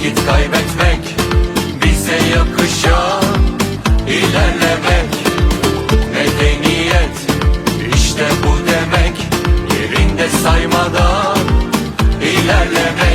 vakit kaybetmek bize yakışan ilerlemek. Medeniyet işte bu demek yerinde saymadan ilerlemek.